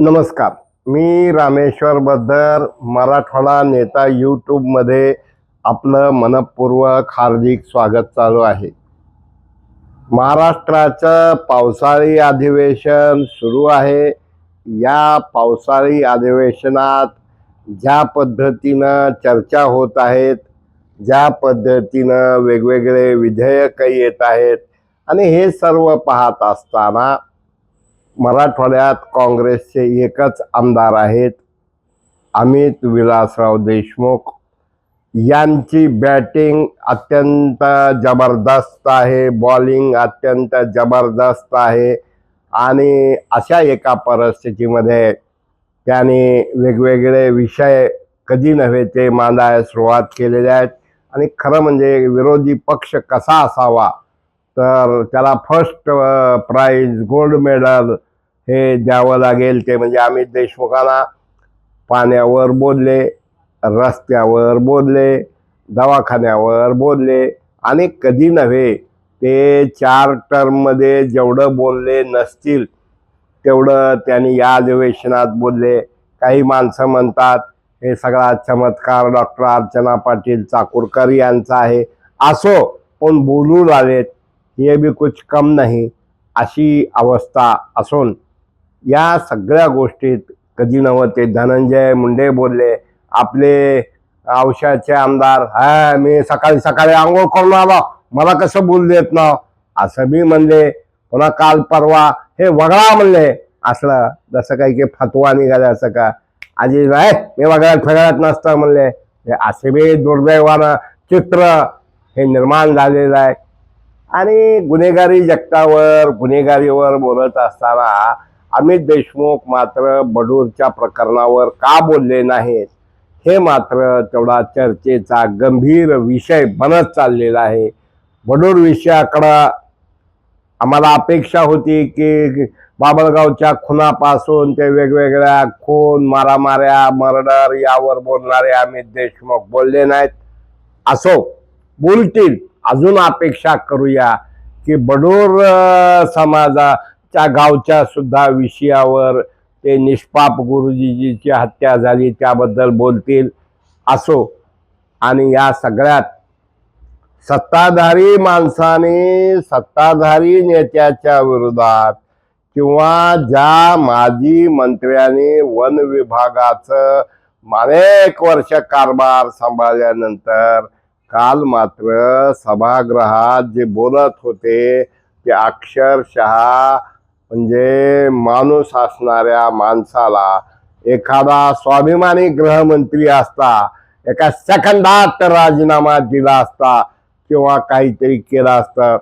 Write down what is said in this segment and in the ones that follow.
नमस्कार. मी रामेश्वर बद्दर मराठवाडा नेता यूट्यूबमध्ये आपलं मनपूर्वक हार्दिक स्वागत चालू आहे. महाराष्ट्राचं पावसाळी अधिवेशन सुरू आहे. या पावसाळी अधिवेशनात ज्या पद्धतीनं चर्चा होत आहेत ज्या पद्धतीनं वेगवेगळे विधेयक येत आहेत आणि हे सर्व पाहत असताना मराठवाड्यात काँग्रेसचे एकच आमदार आहेत अमित विलासराव देशमुख. यांची बॅटिंग अत्यंत जबरदस्त आहे बॉलिंग अत्यंत जबरदस्त आहे आणि अशा एका परिस्थितीमध्ये त्याने वेगवेगळे विषय कधी नव्हे ते मांडायला सुरुवात केलेले आहेत. आणि खरं म्हणजे विरोधी पक्ष कसा असावा तर त्याला फर्स्ट प्राईज गोल्ड मेडल हे द्यावं लागेल. ते म्हणजे आम्ही देशमुखांना पाण्यावर बोलले रस्त्यावर बोलले दवाखान्यावर बोलले. आणि कधी नव्हे ते चार टर्ममध्ये जेवढं बोलले नसतील तेवढं त्यांनी या अधिवेशनात बोलले. काही माणसं म्हणतात हे सगळा चमत्कार डॉक्टर अर्चना पाटील चाकूरकर यांचा आहे. असो पण बोलू लागलेत. हे बी कुछ कम नाही अशी अवस्था असून या सगळ्या गोष्टीत कधी नव्हते धनंजय मुंडे बोलले आपले औषधाचे आमदार हा मी सकाळी सकाळी आंघोळ करून आलो मला कसं बोल देत ना? असं मी म्हणले पुन्हा काल परवा हे वगळा म्हणले असलं जसं काही की फतवा निघाला असं का? आजी नाही मी वगळ्यात फगळ्यात नसतं म्हणले. हे असे बी दुर्दैवानं चित्र हे निर्माण झालेलं आहे. आणि गुन्हेगारी जगतावर गुन्हेगारीवर बोलत असताना अमित देशमुख मात्र बडूरच्या प्रकरणावर का बोलले नाहीत? हे मात्र तेवढा चर्चेचा गंभीर विषय बनत चाललेला आहे. बडूर विषयाकडं आम्हाला अपेक्षा होती की बाबळगावच्या खुनापासून ते वेगवेगळ्या खून मारामाऱ्या मर्डर यावर बोलणारे अमित देशमुख बोलले नाहीत. असो बोलतील. अजून अपेक्षा करूया की बडोर समाजाच्या गावच्या सुद्धा विषयावर ते निष्पाप गुरुजीची हत्या झाली त्याबद्दल बोलतील असो. आणि या सगळ्यात सत्ताधारी माणसाने सत्ताधारी नेत्याच्या विरोधात किंवा ज्या माजी मंत्र्यांनी वन विभागाचं अनेक वर्ष कारभार सांभाळल्यानंतर काल मात्र सभागृहात जे बोलत होते ते अक्षरशः म्हणजे माणूस असणाऱ्या माणसाला एखादा स्वाभिमानी गृहमंत्री असता एका सेकंदात राजीनामा दिला असता किंवा काहीतरी केलं असतं.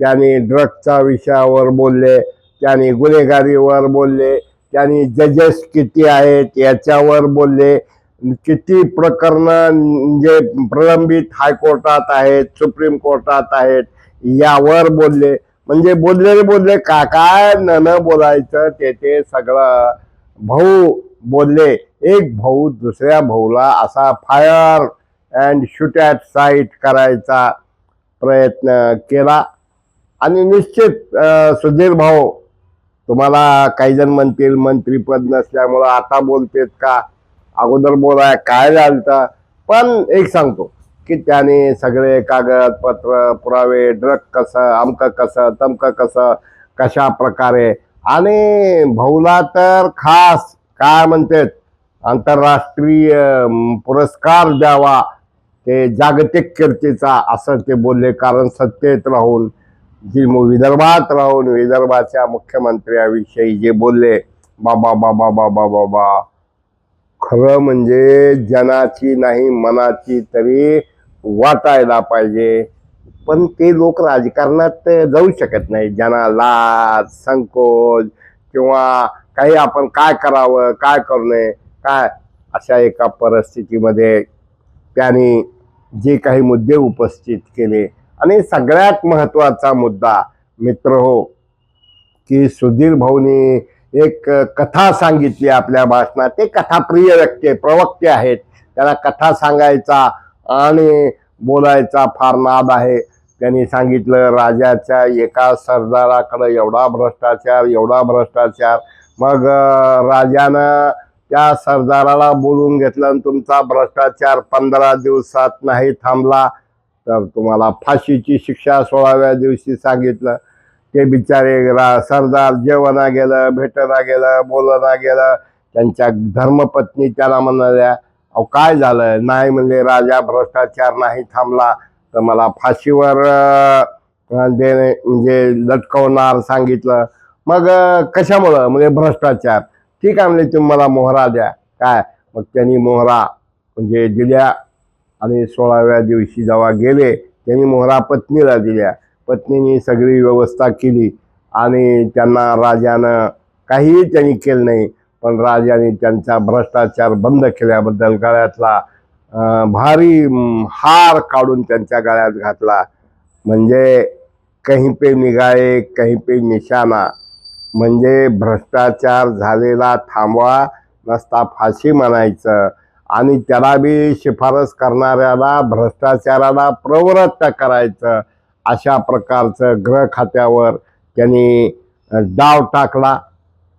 त्याने ड्रगच्या विषयावर बोलले त्याने गुन्हेगारीवर बोलले त्यांनी जजेस किती आहेत याच्यावर बोलले किती प्रकरणं म्हणजे प्रलंबित हायकोर्टात आहेत सुप्रीम कोर्टात आहेत यावर बोलले. म्हणजे बोललेले बोलले का काय न न बोलायचं ते ते सगळं. भाऊ बोलले एक भाऊ दुसऱ्या भाऊला असा fire and shoot at sight करायचा प्रयत्न केला. आणि निश्चित सुधीर भाऊ तुम्हाला काही जण म्हणतील मंत्रीपद नसल्यामुळं आता बोलतेत का? अगोदर बोलाय काय झालं पण एक सांगतो की त्याने सगळे कागदपत्र पुरावे ड्रग कसं अमकं कसं तमकं कसं कशा प्रकारे? आणि भाऊला तर खास काय म्हणतात आंतरराष्ट्रीय पुरस्कार द्यावा ते जागतिक कीर्तीचा असं ते बोलले कारण सत्तेत राहून जी मु- विदर्भात राहून विदर्भाच्या मुख्यमंत्र्याविषयी जे बोलले बाबा बाबा बाबा बाबा खरं म्हणजे जनाची नाही मनाची तरी वाटायला पाहिजे. पण ते लोक राजकारणात जाऊ शकत नाही. ज्यांना लाज संकोच किंवा काही आपण काय करावं काय करू नये काय? अशा एका परिस्थितीमध्ये त्यांनी जे काही मुद्दे उपस्थित केले. आणि सगळ्यात महत्त्वाचा मुद्दा मित्र हो की सुधीर भाऊनी एक कथा सांगितली आपल्या भाषणात. ते कथाप्रिय व्यक्ती आहे, प्रवक्ते आहेत. त्यांना कथा सांगायचा आणि बोलायचा फार नाद आहे. त्यांनी सांगितलं राजाच्या एका सरदाराकडं एवढा भ्रष्टाचार एवढा भ्रष्टाचार. मग राजानं त्या सरदाराला बोलून घेतलं आणि तुमचा भ्रष्टाचार पंधरा दिवसात नाही थांबला. तर तुम्हाला फाशीची शिक्षा सोळाव्या दिवशी सांगितलं. ते बिचारे रा सरदार जेवणा गेलं भेटना गेलं बोलना गेलं त्यांच्या धर्मपत्नी त्याला म्हणाल्या अहो काय झालं नाही म्हणजे राजा भ्रष्टाचार नाही थांबला तर मला फाशीवर देणे म्हणजे लटकवणार सांगितलं. मग कशामुळं? म्हणजे भ्रष्टाचार. ठीक आहे म्हणजे तुम्ही मला मोहरा द्या. काय? मग त्यांनी मोहरा म्हणजे दिल्या. आणि सोळाव्या दिवशी जेव्हा गेले त्यांनी मोहरा पत्नीला दिल्या. पत्नीने सगळी व्यवस्था केली आणि त्यांना राजानं काहीही त्यांनी केलं नाही पण राजाने त्यांचा भ्रष्टाचार बंद केल्याबद्दल गळ्यातला भारी हार काढून त्यांच्या गळ्यात घातला. म्हणजे कहीं पे निगाळे कहीं पे निशाणा म्हणजे भ्रष्टाचार झालेला थांबवा नसता फाशी म्हणायचं. आणि त्याला बी शिफारस करणाऱ्याला भ्रष्टाचाराला प्रवृत्त करायचं. अशा प्रकारचं ग्रह खात्यावर त्यांनी डाव टाकला.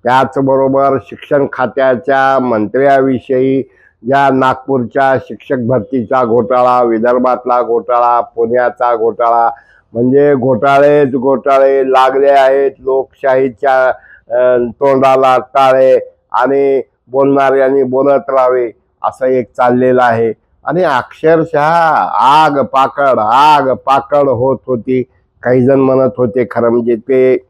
त्याचबरोबर शिक्षण खात्याच्या मंत्र्याविषयी ज्या नागपूरच्या शिक्षक भरतीचा घोटाळा विदर्भातला घोटाळा पुण्याचा घोटाळा म्हणजे घोटाळेच घोटाळे लागले आहेत. लोकशाहीच्या तोंडाला टाळे आणि बोलणाऱ्यांनी बोलत राहावे असं एक चाललेलं आहे. आणि अक्षरशः आग पाकड आग पाकड होत होती. काही जण म्हणत होते खरं म्हणजे ते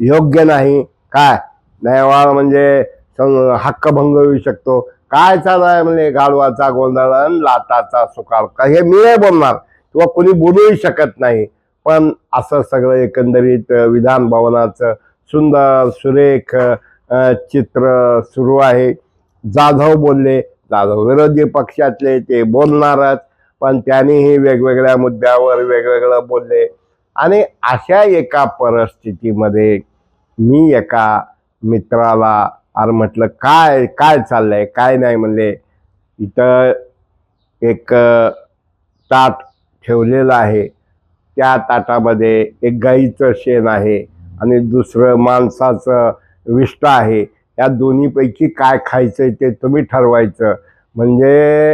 योग्य नाही. काय? न्यायवाळ म्हणजे सं- हक्कभंग होऊ शकतो. काय चालू आहे म्हणजे गाढवाचा गोंधळ अन लाटाचा सुकाळ. हे मी नाही बोलणार. किंवा कोणी बोलूही शकत नाही. पण असं सगळं एकंदरीत विधान भवनाचं सुंदर सुरेख चित्र सुरू आहे. जाधव बोलले विरोधी पक्षातले ते बोलणारच पण त्यांनीही वेगवेगळ्या मुद्द्यावर वेगवेगळं बोलले. आणि अशा एका परिस्थितीमध्ये मी एका मित्राला अरे म्हटलं काय काय चाललंय? काय नाही? म्हणले इथं एक ताट ठेवलेलं आहे. त्या ताटामध्ये एक गाईचं शेण आहे आणि दुसरं माणसाचं विष्ट आहे. या दोन्हीपैकी काय खायचं ते तुम्ही ठरवायचं. म्हणजे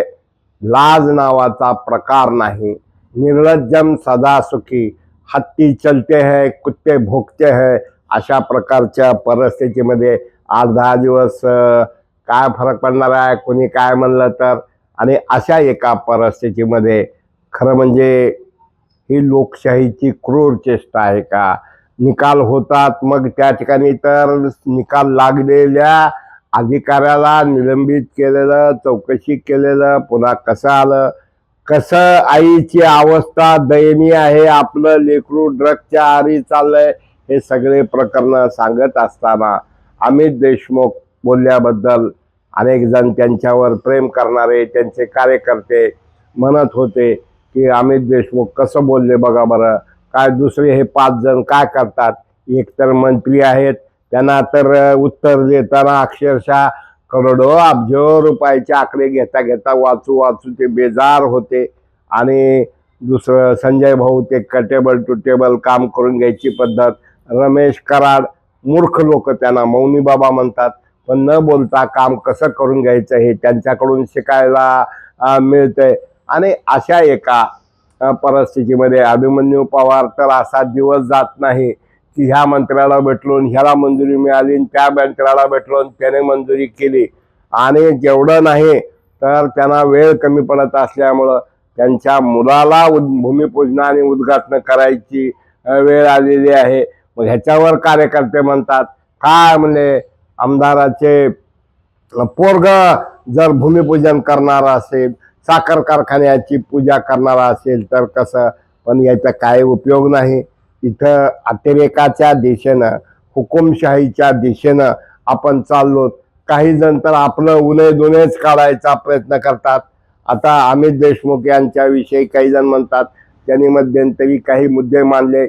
लाज नावाचा प्रकार नाही. निर्लज्जम सदा सुखी हत्ती चलते है कुत्ते भोगते है अशा प्रकारच्या परिस्थितीमध्ये आठ दहा दिवस काय फरक पडणार आहे कोणी काय म्हणलं तर? आणि अशा एका परिस्थितीमध्ये खरं म्हणजे ही लोकशाहीची क्रूर चेष्टा आहे का? निकाल होतात. मग त्या ठिकाणी तर निकाल लागलेल्या अधिकाऱ्याला निलंबित केलेलं चौकशी केलेलं पुन्हा कसं आलं? कसं आईची अवस्था दयनीय आहे? आपलं लेकरू ड्रगच्या आरी चाललंय हे सगळे प्रकरण सांगत असताना अमित देशमुख बोलल्याबद्दल अनेक जण त्यांच्यावर प्रेम करणारे त्यांचे कार्यकर्ते म्हणत होते की अमित देशमुख कसं बोलले बघा बरं? काय दुसरे हे पाच जण काय करतात? एकतर मंत्री आहेत. त्यांना तर उत्तर देताना अक्षरशः करोडो अब्जो रुपयाचे आकडे घेता घेता वाचू वाचू ते बेजार होते. आणि दुसरं संजय भाऊ ते कटेबल टू टेबल काम करून घ्यायची पद्धत. रमेश कराड मूर्ख लोक त्यांना मौनी बाबा म्हणतात. पण न बोलता काम कसं करून घ्यायचं हे त्यांच्याकडून शिकायला मिळतंय. आणि अशा एका परिस्थितीमध्ये अभिमन्यू पवार तर असा दिवस जात नाही की ह्या मंत्र्याला भेटलो ह्याला मंजुरी मिळाली आणि त्या मंत्र्याला भेटलो त्याने मंजुरी केली. आणि जेवढं नाही तर त्यांना वेळ कमी पडत असल्यामुळं त्यांच्या मुलाला उद- भूमिपूजन आणि उद्घाटन करायची वेळ आलेली आहे. मग ह्याच्यावर कार्यकर्ते म्हणतात काय म्हणजे आमदाराचे पोरग जर भूमिपूजन करणार असेल साखर कारखान्याची पूजा करणारा असेल तर कसं? पण याचा काय उपयोग नाही. इथं अतिरेकाच्या दिशेनं हुकुमशाहीच्या दिशेनं आपण चाललो. काही जण तर आपलं उन्हे दुनेच काढायचा प्रयत्न करतात. आता अमित देशमुख यांच्याविषयी काही जण म्हणतात त्यांनी मध्यंतरी काही मुद्दे मांडले.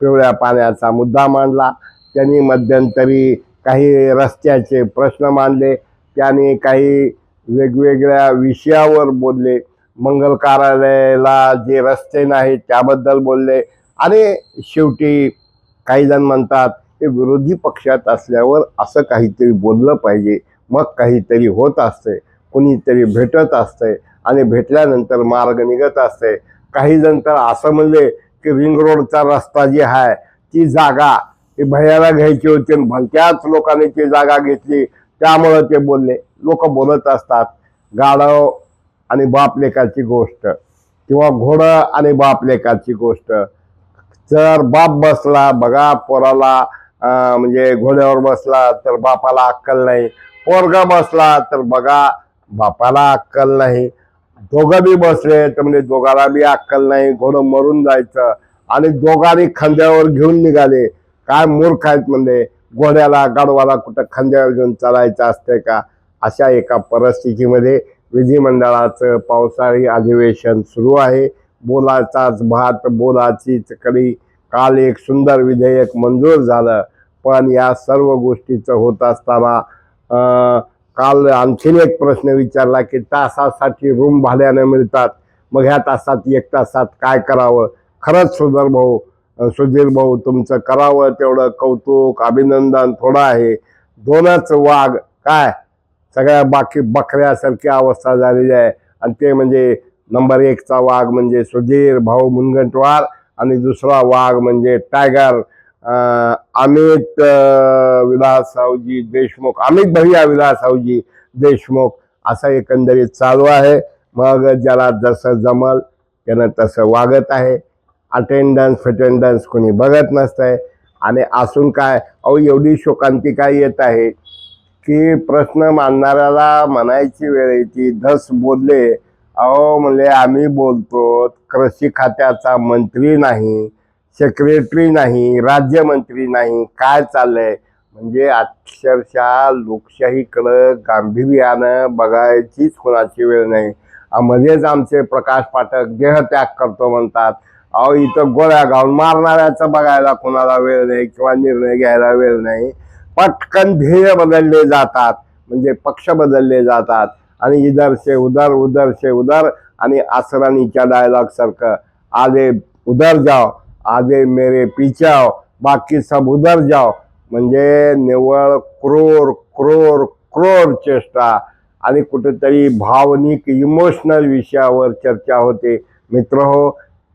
पिवळ्या पाण्याचा मुद्दा मांडला. त्यांनी मध्यंतरी काही रस्त्याचे प्रश्न मांडले. त्यांनी काही वेगवेगळ्या विषयावर बोलले. मंगल कार्यालयाला जे रस्ते नाहीत त्याबद्दल बोलले. आणि शेवटी काही जण म्हणतात ते विरोधी पक्षात असल्यावर असं काहीतरी बोललं पाहिजे. मग काहीतरी होत असते कुणीतरी भेटत असते आणि भेटल्यानंतर मार्ग निघत असते काही जण तर असं म्हणले की रिंग रोडचा रस्ता जी आहे ती जागा ती भयाला घ्यायची होती आणि भलत्याच लोकांनी ती जागा घेतली. त्यामुळं ते बोलले. लोक बोलत असतात. गाढव आणि बाप लेकाची गोष्ट किंवा घोडं आणि बाप लेकाची गोष्ट. जर बाप बसला बघा पोराला म्हणजे घोड्यावर बसला तर बापाला अक्कल नाही. पोरगा बसला तर बघा बापाला अक्कल नाही. दोघं बी बसले तर म्हणजे दोघाला बी अक्कल नाही. घोडं मरून जायचं. आणि दोघांनी खांद्यावर घेऊन निघाले. काय मूर्ख आहेत म्हणजे. घोड्याला गाडवाला कुठं खांद्यावर घेऊन चालायचं असतंय का? अशा एका परिस्थितीमध्ये विधिमंडळाचं पावसाळी अधिवेशन सुरू आहे. बोलाचाच भात बोलाचीच कडी काल एक सुंदर विधेयक मंजूर झालं. पण या सर्व गोष्टीचं होत असताना काल आणखीन एक प्रश्न विचारला की तासासाठी रूम भाड्यानं मिळतात. मग ह्या तासात एक तासात काय करावं? खरंच सुंदर भाऊ सुधीर भाऊ तुमचं करावं तेवढं कौतुक अभिनंदन थोडं आहे. दोनच वाघ काय? सगळ्या बाकी बकऱ्यासारखी अवस्था झालेली आहे. आणि ते म्हणजे नंबर एकचा वाघ म्हणजे सुधीर भाऊ मुनगंटवार आणि दुसरा वाघ म्हणजे टायगर अमित विलास विलासरावजी देशमुख अमित भैया विलासावजी देशमुख असं एकंदरीत चालू आहे. मग ज्याला जसं जमल त्यानं तसं वागत आहे. अटेंडन्स फिटेंडन्स कोणी बघत नसतंय. आणि असून काय अहो एवढी शोकांती काय येत आहे की प्रश्न मांडणाऱ्याला म्हणायची वेळ येते धस बोलले. अहो म्हणले आम्ही बोलतो कृषी खात्याचा मंत्री नाही सेक्रेटरी नाही राज्यमंत्री नाही काय चाललंय? म्हणजे अक्षरशः लोकशाहीकडं गांभीर्यानं बघायचीच कोणाची वेळ नाही. मध्येच आमचे प्रकाश पाठक देहत्याग करतो म्हणतात. अहो इथं गोळ्या घालून मारणाऱ्याचं बघायला कोणाला वेळ नाही किंवा निर्णय घ्यायला वेळ नाही. पटकन ध्येय बदलले जातात. म्हणजे पक्ष बदलले जातात. आणि इधरचे उदर उधर उदर उधर आणि आसरणीच्या डायलॉग सारखं. आधे उधर जाओ आधे मेरे पिचाव बाकी सब उधर जाओ. म्हणजे निव्वळ क्रोर क्रोर क्रोर चेष्टा आणि कुठेतरी भावनिक इमोशनल विषयावर चर्चा होते. मित्र हो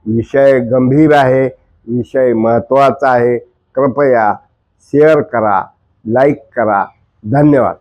विषय गंभीर आहे विषय महत्त्वाचा आहे. कृपया शेअर करा लाईक करा. धन्यवाद.